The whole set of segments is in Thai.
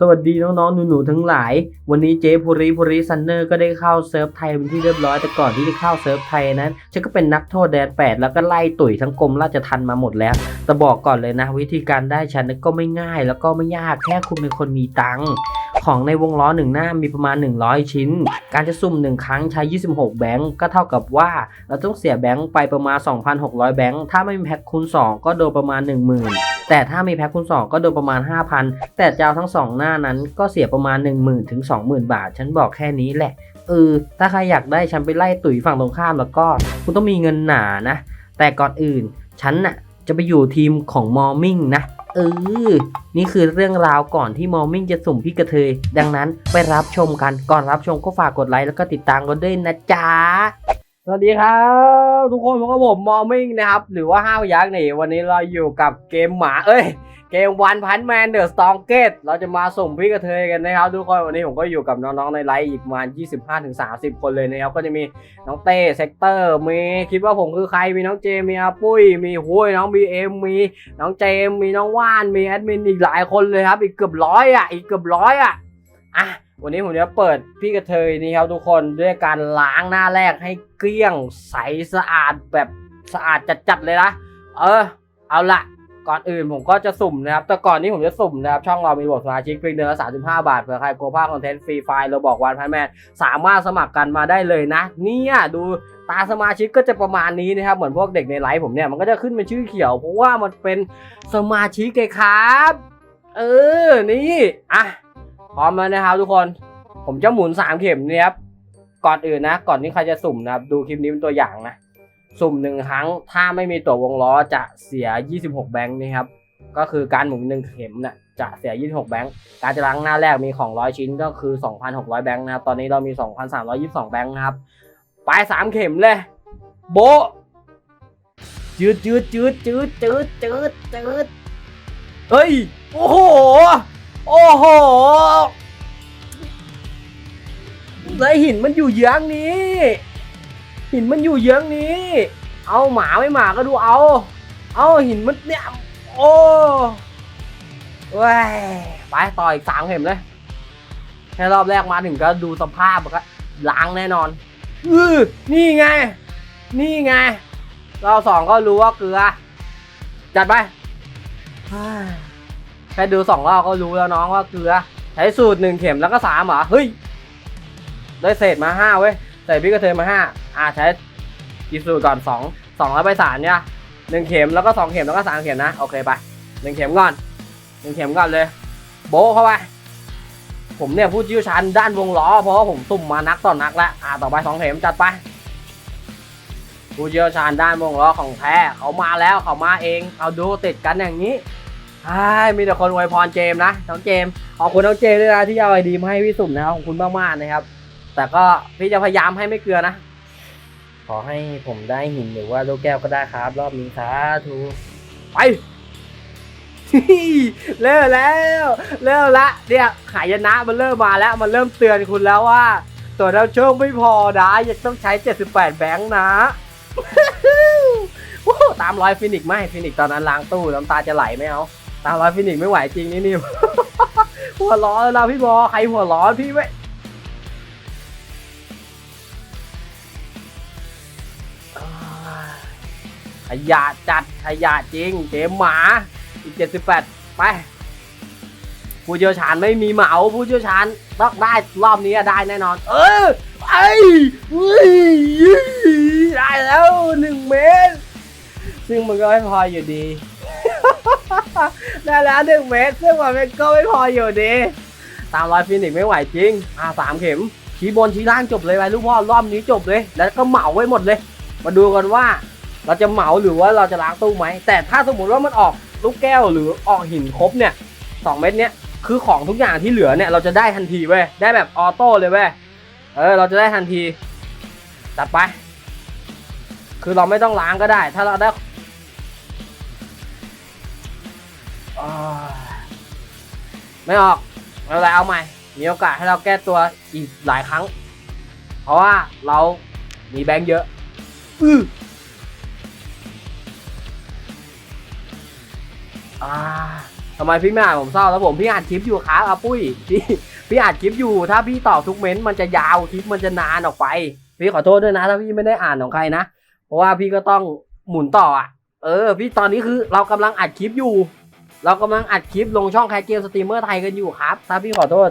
สวัสดีน้องๆ หนูๆ ทั้งหลาย วันนี้เจ๊ภูริภูริซันเนอร์ก็ได้เข้าเซิร์ฟไทยเป็นที่เรียบร้อย แต่ก่อนที่จะเข้าเซิร์ฟไทยนั้นฉันก็เป็นนักโทษแดนแปดแล้วก็ไล่ตุ๋ยทั้งกรมราชทัณฑ์มาหมดแล้ว แต่บอกก่อนเลยนะ วิธีการได้ฉันก็ไม่ง่ายแล้วก็ไม่ยากแค่คุณเป็นคนมีตังค์ของในวงล้อหนึ่งหน้ามีประมาณ 100 ชิ้น การจะซุ่มหนึ่งครั้งใช้ 26 แบงก์ก็เท่ากับว่า เราต้องเสียแบงก์ไปประมาณ 2,600 แบงก์ถ้าไม่มีแพ็คคูณ 2 ก็โดนประมาณ 10,000 แต่ถ้ามีแพ็คคูณ2 ก็โดนประมาณ 5,000 แต่เจ้าทั้งสองหน้านั้นก็เสียประมาณ 10,000ถึง20,000 บาท ฉันบอกแค่นี้แหละเออถ้าใครอยากได้ฉันไปไล่ตุ๋ยฝั่งตรงข้ามแล้วก็คุณต้องมีเงินหนานะ แต่ก่อนอื่นฉันน่ะจะไปอยู่ทีมของมอร์มิ่งนะเออ นี่คือเรื่องราวก่อนที่มอร์มิ่งจะสุ่มพี่กระเทย ดังนั้นไปรับชมกัน ก่อนรับชมก็ฝากกดไลค์แล้วก็ติดตามกันด้วยนะจ๊ะ สวัสดีครับทุกคนผมก็ผมมอร์มิ่งนะครับ หรือว่าห้าวยักษ์นี่วันนี้เราอยู่กับเกมหมา เอ้ย เกมวันพันแมนเดอะสตองเกตเราจะมาส่งพี่กระเทยกันนะครับ ทุกคนวันนี้ผมก็อยู่กับน้องๆในไลฟ์อีกประมาณ 25-30 คนเลยนะครับ ก็จะมีน้องเต้เซกเตอร์มีคิดว่าผมคือใครมีน้องเจมีอาปุ้ย มีหุยน้องบีเอ็มมีน้องเจมมีน้องว่านมีแอดมินอีกหลายคนเลยครับ อีกเกือบร้อยอะอีกเกือบร้อยอะอะ วันนี้ผมจะเปิดพี่กระเทยนี่ครับทุกคนด้วยการล้างหน้าแรกให้เกลี้ยงใสสะอาดแบบสะอาดจัดๆเลยนะ เออ เอาละก่อนอื่นผมก็จะสุ่มนะครับ แต่ก่อนนี้ผมจะสุ่มนะครับ ช่องเรามีบทสมาชิกเพียงเดือนละ35 บาท เผื่อใครกลัวพลาดคอนเทนต์ฟรีไฟล์เราบอกวันพันแมนสามารถสมัครกันมาได้เลยนะ เนี่ยดูตาสมาชิกก็จะประมาณนี้นะครับ เหมือนพวกเด็กในไลฟ์ผมเนี่ย มันก็จะขึ้นเป็นชื่อเขียว เพราะว่ามันเป็นสมาชิกไงครับ เออ นี่ อะ พร้อมแล้วนะครับ ทุกคน ผมจะหมุนสามเข็มนี่ครับ ก่อนอื่นนะ ก่อนที่ใครจะสุ่มนะครับ ดูคลิปนี้เป็นตัวอย่างนะ สุ่มหนึ่งครั้ง ถ้าไม่มีตัววงล้อจะเสีย 26 แบงค์นะครับ ก็คือการหมุนหนึ่งเข็มน่ะจะเสีย 26 แบงค์ การจะล้างหน้าแรกมีของ 100 ชิ้นก็คือ 2,600 แบงค์นะครับ ตอนนี้เรามี 2,322 แบงค์นะครับ ไปสามเข็มเลย โบจืดจืดจืดจืดจืดจืดจืดเฮ้ย โอ้โห โอ้โหแล้วหินมันอยู่เยื้องนี้ หินมันอยู่เยื้องนี้ เอาหมาไม่หมาก็ดูเอา เอาหินมันเนี่ยโอ้ว้ยไปต่ออีกสามเข็มเลยแค่รอบแรกมาถึงก็ดูสภาพก็ล้างแน่นอนอือนี่ไง นี่ไง เราสองก็รู้ว่าเกลือ จัดไป แค่ดูสองรอบก็รู้แล้วน้องว่าเกลือ ใช้สูตรหนึ่งเข็มแล้วก็สามเหรอ เฮ้ย ได้เศษมาห้าเว้ยใส่พริกกระเทียมมาห้าอ่าใช้กี่สูตรก่อนสองสองแล้วไปสามเนี่ยหนึ่งเข็มแล้วก็สองเข็มแล้วก็สามเข็มนะ โอเคไปหนึ่งเข็มก่อนหนึ่งเข็มก่อนเลย โบเข้าไปผมเนี่ยผู้เชี่ยวชาญด้านวงล้อ เพราะว่าผมตุ่มมานักต่อนักแล้วอ่าต่อไปสองเข็มจัดไปผู้เชี่ยวชาญด้านวงล้อของแท้เขามาแล้วเขามาเอง เอาดูติดกันอย่างนี้ ใช่มีแต่คนอวยพรเจมส์นะน้องเจมส์ขอบคุณน้องเจมส์ด้วยนะที่เอาไอดีมาให้พี่สุ่มนะครับขอบคุณมากๆนะครับ แต่ก็พี่จะพยายามให้ไม่เกลือนะ ขอให้ผมได้หินหรือว่าลูกแก้วก็ได้ครับ รอบนี้สาธุไปเริ่มแล้วเริ่มละเนี่ยขายนะมันเริ่มมาแล้วมันเริ่มเตือนคุณแล้วว่า ตัวดาโชคไม่พอนะยังต้องใช้ 78 แบงค์นะโอ้ตามรอยฟินิกไม่ฟินิกตอนนั้นล้างตู้น้ำตาจะไหลไม่เอา ตามรอยฟินิกไม่ไหวจริงนี่นี่ หัวร้อนแล้วพี่บอใครหัวร้อนพี่ไม่ขยะจัดขยะจริงเกมหมาอีก78ไปผู้เชี่ยวชาญไม่มีเหมาผู้เชี่ยวชาญต้องได้รอบนี้ได้แน่นอน เออไอ้ได้แล้วหนึ่งเมตร ซึ่งมันก็ไม่พออยู่ดี ได้แล้วหนึ่งเมตรซึ่งมันก็ไม่พออยู่ดีตามรอยฟินิกไม่ไหวจริง อ่าสามเข็ม ชี้บนชี้ล่างจบเลยไปลูกพ่อรอบนี้จบเลย แล้วก็เหมาไว้หมดเลย มาดูกันว่า เราจะเหมาหรือว่าเราจะล้างตู้ไหม แต่ถ้าสมมติว่ามันออกลูกแก้วหรือออกหินครบเนี่ยสองเม็ดเนี้ยคือของทุกอย่างที่เหลือเนี่ยเราจะได้ทันทีเว้ย ได้แบบออโต้เลยเว้ย เออเราจะได้ทันทีจัดไป คือเราไม่ต้องล้างก็ได้ ถ้าเราได้ ไม่ออกเป็นไรเอาใหม่ มีโอกาสให้เราแก้ตัวอีกหลายครั้ง เพราะว่าเรามีแบงค์เยอะอืออ่าทำไมพี่ไม่อ่านผมเศร้าแล้วผมพี่อ่านคลิปอยู่ครับอาปุ้ยพี่พี่อ่านคลิปอยู่ ถ้าพี่ตอบทุกเม้นต์มันจะยาวคลิปมันจะนานออกไป พี่ขอโทษด้วยนะ ถ้าพี่ไม่ได้อ่านของใครนะ เพราะว่าพี่ก็ต้องหมุนต่ออะ เออ พี่ตอนนี้คือเรากำลังอัดคลิปอยู่ เรากำลังอัดคลิปลงช่องใครเกมสตรีมเมอร์ไทยกันอยู่ครับ ถ้าพี่ขอโทษ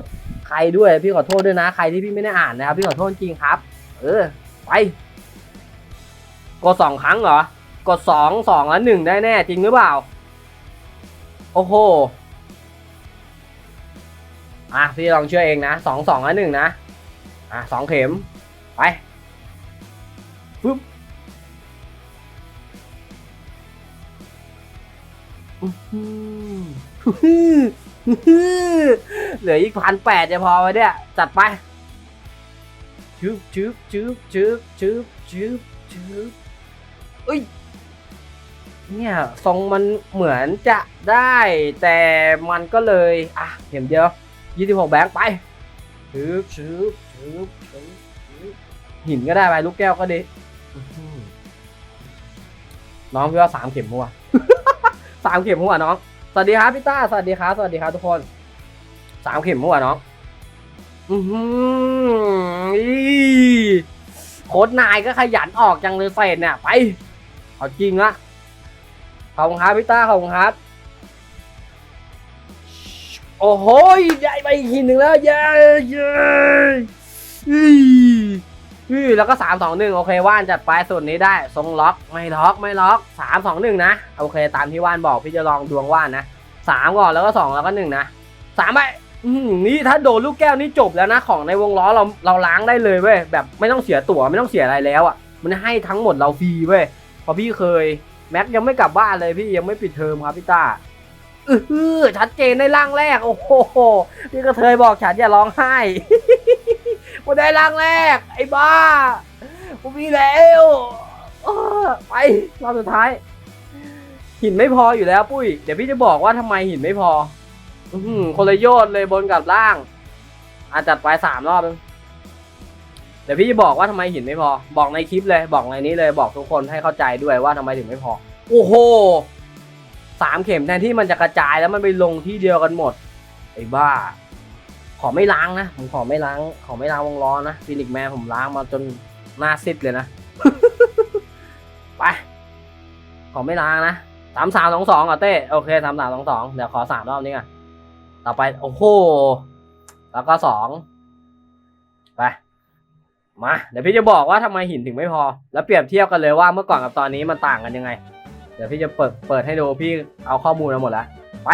ใครด้วยพี่ขอโทษด้วยนะ ใครที่พี่ไม่ได้อ่านนะครับ พี่ขอโทษจริงครับ เออ ไปกดสองครั้งเหรอกดสองสองแล้วหนึ่งได้แน่จริงหรือเปล่า โอ้โหอะพี่ลองเชื่อเองนะสองสองแล้วหนึ่งนะอะสองเข็มไปปึ๊บอือ เหลืออีกพันแปดจะพอไหมเนี่ย จัดไปชึบชึบชึบชึบชึบชึบชึบเอ้ย เนี่ยทรงมันเหมือนจะได้ แต่มันก็เลย อะเข็มเดียวยี่สิบหกแบงค์ไปชึบชึบชึบชึบชึบหินก็ได้ไปลูกแก้วก็ดีอื้อหือน้องพี่ว่าสามเข็มหัวสามเข็มหัวน้อง สวัสดีครับพี่ต้า สวัสดีครับ สวัสดีครับทุกคน สามเข็มหัวน้อง อือหืออีโค้ดนายก็ขยันออกจังเลยเศษเนี่ย ไป เอาจริงละขอบคุณครับพี่ต้าขอบคุณครับ โอ้โหได้ไปอีกทีหนึ่งแล้ว เย้เย้ อีอีแล้วก็สามสองหนึ่งโอเคว่านจัดไปส่วนนี้ได้ทรงล็อกไม่ล็อกไม่ล็อกสามสองหนึ่งนะโอเค ตามที่ว่านบอกพี่จะลองดวงว่านนะสามก่อนแล้วก็สองแล้วก็หนึ่งนะสามไปอื้อหือนี่ถ้าโดนลูกแก้วนี่จบแล้วนะของในวงล้อเราเราล้างได้เลยเว้ยแบบไม่ต้องเสียตั๋วไม่ต้องเสียอะไรแล้วอะ มันให้ทั้งหมดเราฟรีเว้ยพอพี่เคยแม็กยังไม่กลับบ้านเลยพี่ยังไม่ปิดเทอมครับพี่ต้าอือหือชัดเจนในร่างแรก โอ้โหพี่กระเทยบอกฉันอย่าร้องไห้ กูได้ร่างแรก ไอ้บ้า กูมีแล้วไปรอบสุดท้าย หินไม่พออยู่แล้วปุ้ย เดี๋ยวพี่จะบอกว่าทำไมหินไม่พอ อืคนละโยชน์เลยบนกับล่างอาจัดไปสามรอบนึงเดี๋ยวพี่จะบอกว่าทำไมหินไม่พอ บอกในคลิปเลย บอกในนี้เลย บอกทุกคนให้เข้าใจด้วยว่าทำไมถึงไม่พอ โอ้โหสามเข็มแทนที่มันจะกระจายแล้วมันไปลงที่เดียวกันหมด ไอ้บ้า ขอไม่ล้างนะ ผมขอไม่ล้าง ขอไม่ล้างวงล้อนะฟินิกแมนผมล้างมาจนหน้าซิดเลยนะ ไป ขอไม่ล้างนะสามสามสองสองอะเต้ โอเคสามสามสองสองเดี๋ยวขอสามรอบนี้ก่อนต่อไป โอ้โห แล้วก็สอง ไป มา เดี๋ยวพี่จะบอกว่าทำไมหินถึงไม่พอ แล้วเปรียบเทียบกันเลยว่าเมื่อก่อนกับตอนนี้มันต่างกันยังไง เดี๋ยวพี่จะเปิด เปิดให้ดู พี่เอาข้อมูลมาหมดแล้ว ไป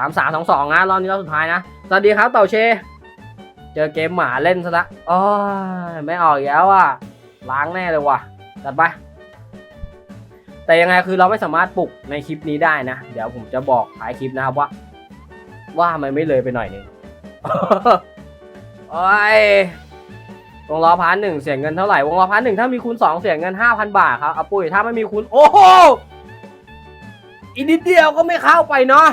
สามสามสองสองนะรอบนี้รอบสุดท้ายนะ สวัสดีครับเต่าเช เจอเกมหมาเล่นซะละโอ้ยไม่ออกอแล้วอะล้างแน่เลยว่ะจัดไป แต่ยังไงคือเราไม่สามารถปลุกในคลิปนี้ได้นะ เดี๋ยวผมจะบอกท้ายคลิปนะครับว่า ว่ามันไม่เลยไปหน่อยนึงโอ้ยวงล้อพาร์ทหนึ่งเสียเงินเท่าไหร่วงล้อพาร์ทหนึ่งถ้ามีคูณสองเสียเงินห้าพันบาทครับอาปุ้ยถ้าไม่มีคูณโอ้โหอีกนิดเดียวก็ไม่เข้าไปเนาะ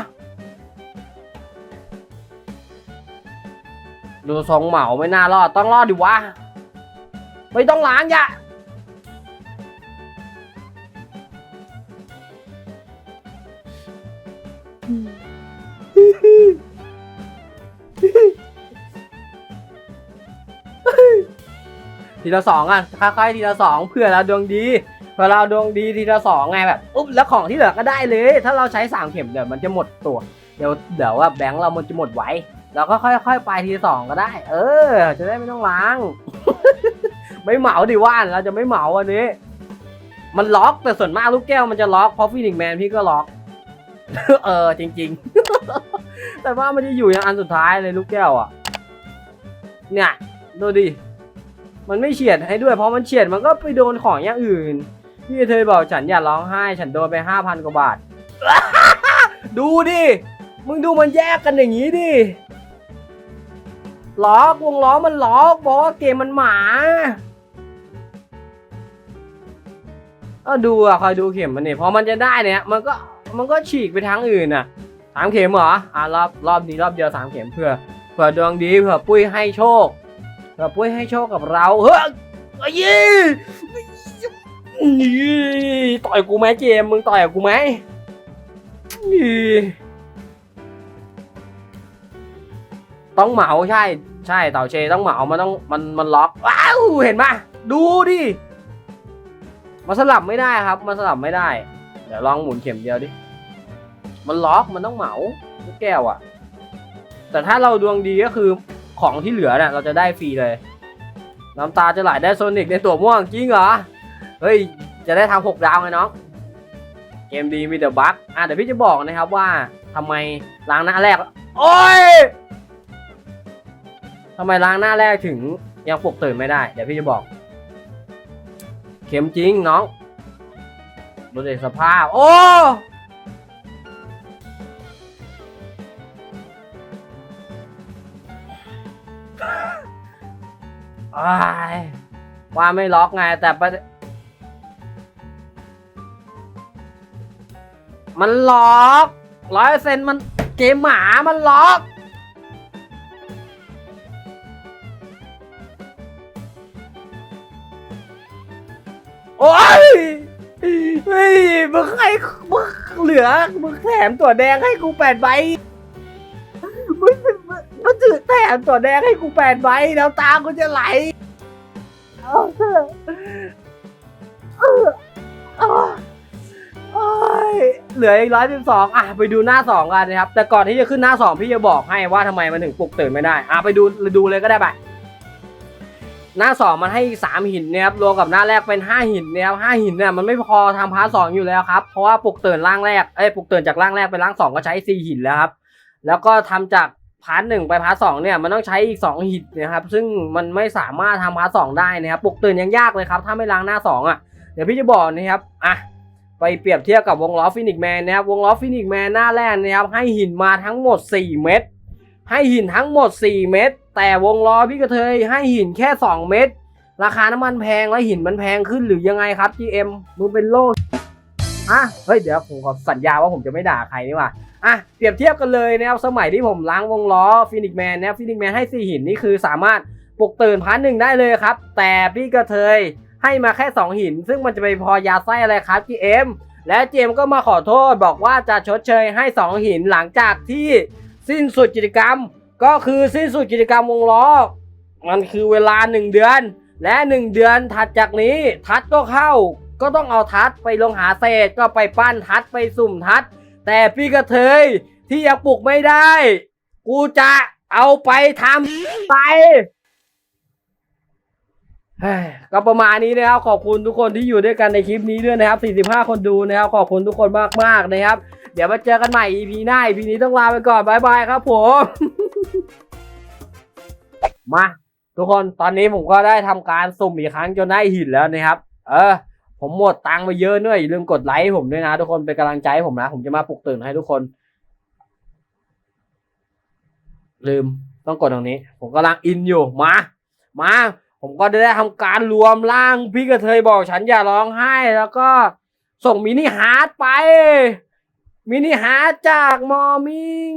ดูทรงเหมาไม่น่ารอด ต้องรอดดิวะ ไม่ต้องล้างย่าทีละสองอะค่อยๆทีละสองเพื่อเราดวงดีพอเราดวงดีทีละสองไงแบบอุ๊บแล้วของที่เหลือก็ได้เลย ถ้าเราใช้สามเข็มเดี๋ยวมันจะหมดตัว เดี๋ยวเดี๋ยวว่าแบงค์เรามันจะหมดไว เราก็ค่อยๆ ไปทีสองก็ได้ เออ จะได้ไม่ต้องล้าง ไม่เหมาดิว่านเราจะไม่เหมาวันนี้ มันล็อกแต่ส่วนมากลูกแก้วมันจะล็อกเพราะฟินิกแมนพี่ก็ล็อก เออ จริง ๆ แต่ว่ามันจะอยู่อย่างอันสุดท้ายเลยลูกแก้วอะ เนี่ยดูดิ มันไม่เฉียดให้ด้วย เพราะมันเฉียดมันก็ไปโดนของอย่างอื่น พี่เธอบอกฉันอย่าร้องไห้ ฉันโดนไปห้าพันกว่าบาท ดูดิ มึงดูมันแยกกันอย่างนี้ดิ ล็อกวงล้อมันล็อกบอกว่าเกมมันหมาก็ดูอะคอยดูเข็มมันนี่พอมันจะได้เนี่ยมันก็มันก็ฉีกไปทางอื่นอะสามเข็มเหรออะรอบรอบนี้รอบเดียวสามเข็มเพื่อเผื่อดวงดีเผื่อปุ้ยให้โชคเผื่อปุ้ยให้โชคกับเราเฮ้ยเอ้ยี่ต่อยกูไหมเจมมึงต่อยกูไหมนี่ต้องเหมาใช่ ใช่เต่าเชต้องเหมา มันต้องมันมันล็อก ว้าว เห็นปะดูดิมันสลับไม่ได้ครับมันสลับไม่ได้ เดี๋ยวลองหมุนเข็มเดียวดิ มันล็อกมันต้องเหมาลูกแก้วอะแต่ถ้าเราดวงดีก็คือของที่เหลือเนี่ยเราจะได้ฟรีเลย น้ำตาจะไหลได้โซนิกในตัวม่วงจริงเหรอ เฮ้ย จะได้ทำหกดาวไงน้องเกมดีมีแต่บั๊กอะเดี๋ยวพี่จะบอกนะครับว่าทำไมล้างหน้าแรก โอ้ย ทำไมล้างหน้าแรกถึงยังปลุกตื่นไม่ได้ เดี๋ยวพี่จะบอก เข็มจริงน้องดูในสภาพ โอ้ายว่าไม่ล็อกไงแต่ประเด็นมันล็อกร้อยเซนมันเกมหมามันล็อก โอ้ยเฮ้ยมึงให้มึงเหลือมึงแถมตัวแดงให้กูแปดใบมึงมึงมึงถือแถมตัวแดงให้กูแปดใบน้ำตากูจะไหลเอาเถอะเออเออโอ้ยเหลืออีกร้อยสิบสองอะไปดูหน้าสองกันนะครับ แต่ก่อนที่จะขึ้นหน้าสองพี่จะบอกให้ว่าทำไมมันถึงปลุกตื่นไม่ได้ อะไปดูดูเลยก็ได้ไป หน้าสองมันให้อีกสามหินนี่ยครับรวมกับหน้าแรกเป็นห้าหินนี่ยครับห้าหินเนี่ยมันไม่พอทำพาร์ทสองอยู่แล้วครับเพราะว่าปลุกเตื่นร่างแรกเอ้ยปลุกเตื่นจากร่างแรกไปร่างสองก็ใช้สี่หินแล้วครับแล้วก็ทำจากพาร์ทหนึ่งไปพาร์ทสองเนี่ยมันต้องใช้อีกสองหินนะครับซึ่งมันไม่สามารถทำพาร์ทสองได้นะครับปลุกเตื่นยังยากเลยครับถ้าไม่ล้างหน้าสองอะเดี๋ยวพี่จะบอกนะครับอะไปเปรียบเทียบกับวงล้อฟินิกแมนนะครับวงล้อฟินิกแมนหน้าแรกนะครับให้หินมาทั้งหมด 4 เม็ด ให้หินทั้งหมด 4 เม็ดแต่วงล้อพี่กระเทยให้หินแค่ 2 เม็ดราคาน้ำมันแพงแล้วหินมันแพงขึ้นหรือยังไงครับ GM มึงเป็นโลกอะเฮ้ยเดี๋ยวผมขอสัญญาว่าผมจะไม่ด่าใครนี่ว่าอะเปรียบเทียบกันเลยนะครับสมัยที่ผมล้างวงล้อฟินิกแมนนะครับฟินิกแมนให้สี่หินนี่คือสามารถปลุกตื่นพาร์ทหนึ่งได้เลยครับ แต่พี่กระเทยให้มาแค่ 2 หิน ซึ่งมันจะไปพอยาไส้อะไรครับ GM และเจมก็มาขอโทษบอกว่าจะชดเชยให้ 2 หินหลังจากที่ สิ้นสุดกิจกรรม ก็คือสิ้นสุดกิจกรรมวงล้อ มันคือเวลา 1 เดือน และ 1 เดือนถัดจากนี้ทัดก็เข้า ก็ต้องเอาทัดไปลงหาเศษก็ไปปั้นทัดไปสุ่มทัด แต่พี่กระเทยที่ยังปลุกไม่ได้ กูจะเอาไปทำไปก็ประมาณนี้นะครับ ขอบคุณทุกคนที่อยู่ด้วยกันในคลิปนี้ด้วยนะครับ 45 คนดูนะครับ ขอบคุณทุกคนมากๆนะครับ เดี๋ยวมาเจอกันใหม่ EP หน้า EP นี้ต้องลาไปก่อนบายบายครับผม มาทุกคนตอนนี้ผมก็ได้ทำการสุ่มอีกครั้งจนได้หินแล้วนะครับ เออ ผมหมดตังค์ไปเยอะด้วยอย่าลืมกดไลค์ผมด้วยนะทุกคนเป็นกำลังใจให้ผมนะ ผมจะมาปลุกตื่นให้ทุกคน ลืมต้องกดตรงนี้ ผมกำลังอินอยู่มา มา ผมก็ได้ทำการรวมร่างพี่กระเทยบอกฉันอย่าร้องไห้แล้วก็ส่งมินิฮาร์ดไป มินิฮาจากมอมิง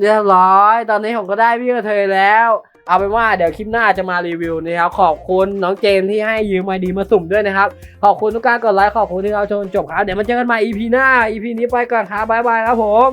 เรียบร้อย ตอนนี้ผมก็ได้พี่กระเทยแล้ว เอาเป็นว่าเดี๋ยวคลิปหน้าจะมารีวิวนะครับ ขอบคุณน้องเจมที่ให้ยืมไอดีมาสุ่มด้วยนะครับ ขอบคุณทุกการกดไลค์ ขอบคุณที่เราชมจบครับ เดี๋ยวมาเจอกันใหม่ EP หน้า EP นี้ไปก่อนครับบ๊ายบายครับผม